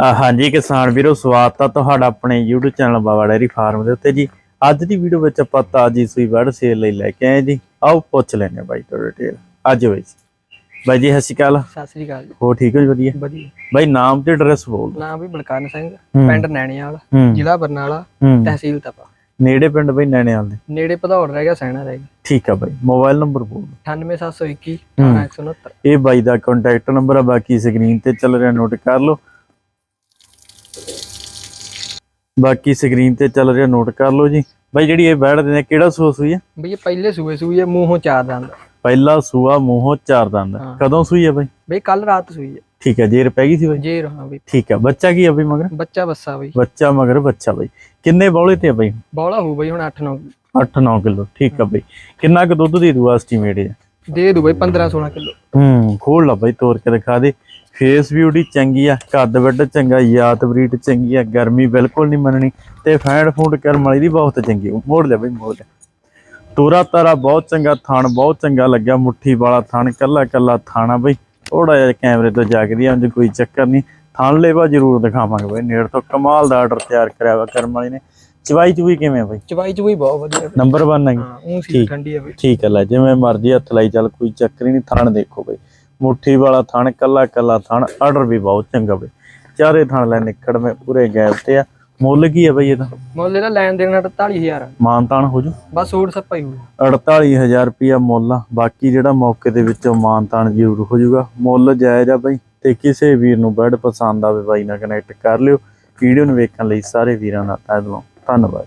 ਹਾਂਜੀ ਕਿਸਾਨ ਵੀਰੋ ਸਵਾਗਤ ਆ ਤੁਹਾਡਾ ਆਪਣੇ YouTube channel Baba dairy farm ਦੇ ਉੱਤੇ ਜੀ। ਅੱਜ ਦੀ ਵੀਡੀਓ ਵਿੱਚ ਆਪਾਂ ਤਾਜੀ ਸੂਈ ਵੜ ਸੇਲ ਲਈ ਲੈ ਕੇ ਆਏ ਜੀ। ਆਓ ਪੁੱਛ ਲੈਣੇ ਬਾਈ ਤੋਂ ਡਿਟੇਲ ਅੱਜ ਜੀ। ਬਾਈ ਜੀ ਸਤਿ ਸ਼੍ਰੀ ਅਕਾਲ। ਸਤਿ ਸ੍ਰੀ ਅਕਾਲ ਜੀ। ਹੋ ਠੀਕ ਹੋ ਜੀ? ਵਧੀਆ। ਵਧੀਆ। ਬਾਈ ਨਾਮ ਤੇ ਐਡਰੈਸ ਬੋਲ। ਨਾਮ ਵੀ ਬਲਕਰਨ ਸਿੰਘ। ਪਿੰਡ ਨੈਣੀਵਾਲ ਜ਼ਿਲ੍ਹਾ ਬਰਨਾਲਾ ਤਹਿਸੀਲ ਤਪਾ। ਨੇੜੇ ਪਿੰਡ ਬਾਈ ਨੈਣੇਵਾਲ ਦੇ? ਨੇੜੇ ਭਦੌੜ ਰਹਿ ਗਿਆ ਸੈਣਾ ਰਹਿ ਗਿਆ। ਠੀਕ ਆ ਬਾਈ। ਮੋਬਾਈਲ ਨੰਬਰ ਬੋਲ ਦਿਓ। 98721 ਹੂੰ। 169 ਇਹ ਬਾਈ ਦਾ ਕੰਟੈਕਟ ਨੰਬਰ ਆ ਬਾਕੀ ਸਕਰੀਨ ਤੇ ਚੱਲ ਰਿਹਾ ਨੋਟ ਕਰ ਲਓ। ਬਾਕੀ ਸਕਰੀਨ ਤੇ ਚੱਲ ਰਿਹਾ ਨੋਟ ਕਰ ਲਓ ਜੀ। ਬਾਈ ਜਿਹੜੀ ਇਹ ਬੈੜ ਦੇ ਨੇ ਕਿਹੜਾ ਸੂਆ ਸੂਈ ਆ? ਬਈ ਇਹ ਪਹਿਲੇ ਸੂਏ ਸੂਈ ਹੈ ਮੂੰਹੋਂ ਚਾਰ ਦੰਦ। ਪਹਿਲਾ ਸੂਆ ਮੂੰਹੋਂ ਚਾਰ ਦੰਦ। ਹਾਂ। ਕਦੋਂ ਸੂਈ ਆ ਬਾਈ? ਬਈ ਕੱਲ ਰਾਤ ਸੂਈ ਹੈ ਠੀਕ ਹੈ ਜੇਰ ਪੈ ਗਈ ਸੀ ਬਾਈ? ਜੇ ਰਹਾ ਬਈ। ਠੀਕ ਹੈ ਬੱਚਾ ਕੀ ਆ ਬਈ ਮਗਰ? ਬੱਚਾ ਬੱਸਾ ਬਈ। ਬੱਚਾ ਮਗਰ ਬੱਚਾ ਬਈ। ਕਿੰਨੇ ਬੌਲੇ ਤੇ ਬਈ? ਬੌਲਾ ਹੋਊ ਬਈ ਹੁਣ 8 9 8-9 ਕਿਲੋ ਠੀਕ ਆ ਬਈ। ਕਿੰਨਾ ਕੁ ਦੁੱਧ ਦੇ ਦੂ ਐਸਟੀਮੇਟ ਹੈ ਦੇ ਦੂ ਬਈ 15 16 ਕਿਲੋ। ਹੂੰ ਖੋਲ ਲਾ ਬਈ ਤੋੜ ਕੇ ਦਿਖਾ ਦੇ। ਫੇਸ ਬਿਊਟੀ ਚੰਗੀ ਆ ਕੱਦ ਵੱਡ ਚੰਗਾ ਯਾਤ ਬਰੀਡ ਚੰਗੀ ਆ ਗਰਮੀ ਬਿਲਕੁਲ ਨਹੀਂ ਮੰਨਣੀ ਤੇ ਫੈਂਡ ਫੂਡ ਕਰਮ ਵਾਲੀ ਦੀ ਬਹੁਤ ਚੰਗੀ ਆ। ਮੋੜ ਲੈ ਬਈ ਮੋੜ ਲੈ ਤੋਰਾ ਤਾਰਾ ਬਹੁਤ ਚੰਗਾ ਥਣ ਬਹੁਤ ਚੰਗਾ ਲੱਗਿਆ ਮੁੱਠੀ ਵਾਲਾ ਥਣ ਕੱਲਾ ਕੱਲਾ ਥਾਣਾ ਬਈ। ਥੋੜਾ ਜਿਹਾ ਕੈਮਰੇ ਤੋਂ ਜਾਗਦੀ ਆ ਉਂਝ ਕੋਈ ਚੱਕਰ ਨਹੀਂ। ਥਣ ਲੇਵਾ ਜ਼ਰੂਰ ਦਿਖਾਵਾਂਗੇ ਬਈ ਨੇੜ ਤੋਂ ਕਮਾਲ ਦਾ ਆਰਡਰ ਤਿਆਰ ਕਰਿਆ ਵਾ ਕਰਮ ਵਾਲੀ ਨੇ। ਚਵਾਈ ਚੁਈ ਕਿਵੇਂ ਆ ਬਈ? ਚਵਾਈ ਚੁਈ ਬਹੁਤ ਵਧੀਆ। ਨੰਬਰ 1 ਹੈ ਹਾਂ ਉਹ ਸੀ ਠੀਕ। ਠੰਡੀ ਹੈ ਬਈ। ਠੀਕ ਹੈ ਲੈ ਜਿਵੇਂ ਮਰਜ਼ੀ ਹੱਥ ਲਾਈ ਚੱਲ ਕੋਈ ਚੱਕਰ ਹੀ ਨਹੀਂ ਥਣ ਦੇਖੋ ਬਈ। ਮੁੱਠੀ ਵਾਲਾ ਥਣ ਕੱਲਾ ਕੱਲਾ ਥਣ ਆਰਡਰ ਵੀ ਬਹੁਤ ਚੰਗਾ ਬਈ। ਚਾਰੇ ਥਣ ਲੈ ਨਿਕੜ ਮੇ ਪੂਰੇ ਗੈਪ ਤੇ ਆ। ਮੁੱਲ ਕੀ ਹੈ ਬਈ ਇਹਦਾ? ਮੁੱਲ ਇਹਦਾ ਲੈਣ ਦੇਣ 48000 ਮਾਨਤਾਨ ਹੋ ਜੂ? ਬਸ ਸੂਟ ਸੱਪਾ ਹੀ ਹੋਊ 48000 ਰੁਪਿਆ ਮੁੱਲ ਆ। ਬਾਕੀ ਜਿਹੜਾ ਮੌਕੇ ਦੇ ਵਿੱਚੋਂ ਮਾਨਤਾਨ ਜ਼ਰੂਰ ਹੋ ਜਾਊਗਾ ਮੁੱਲ ਜਾਇਜ਼ ਆ ਬਈ। ਤੇ ਕਿਸੇ ਵੀਰ ਨੂੰ ਬੈਡ ਪਸੰਦ ਆਵੇ ਬਾਈ ਨਾਲ ਕਨੈਕਟ ਕਰ ਲਿਓ। ਵੀਡੀਓ ਨੂੰ ਵੇਖਣ ਲਈ ਸਾਰੇ ਵੀਰਾਂ ਦਾ ਤਹਿ ਦਿਲੋਂ। ਧੰਨਵਾਦ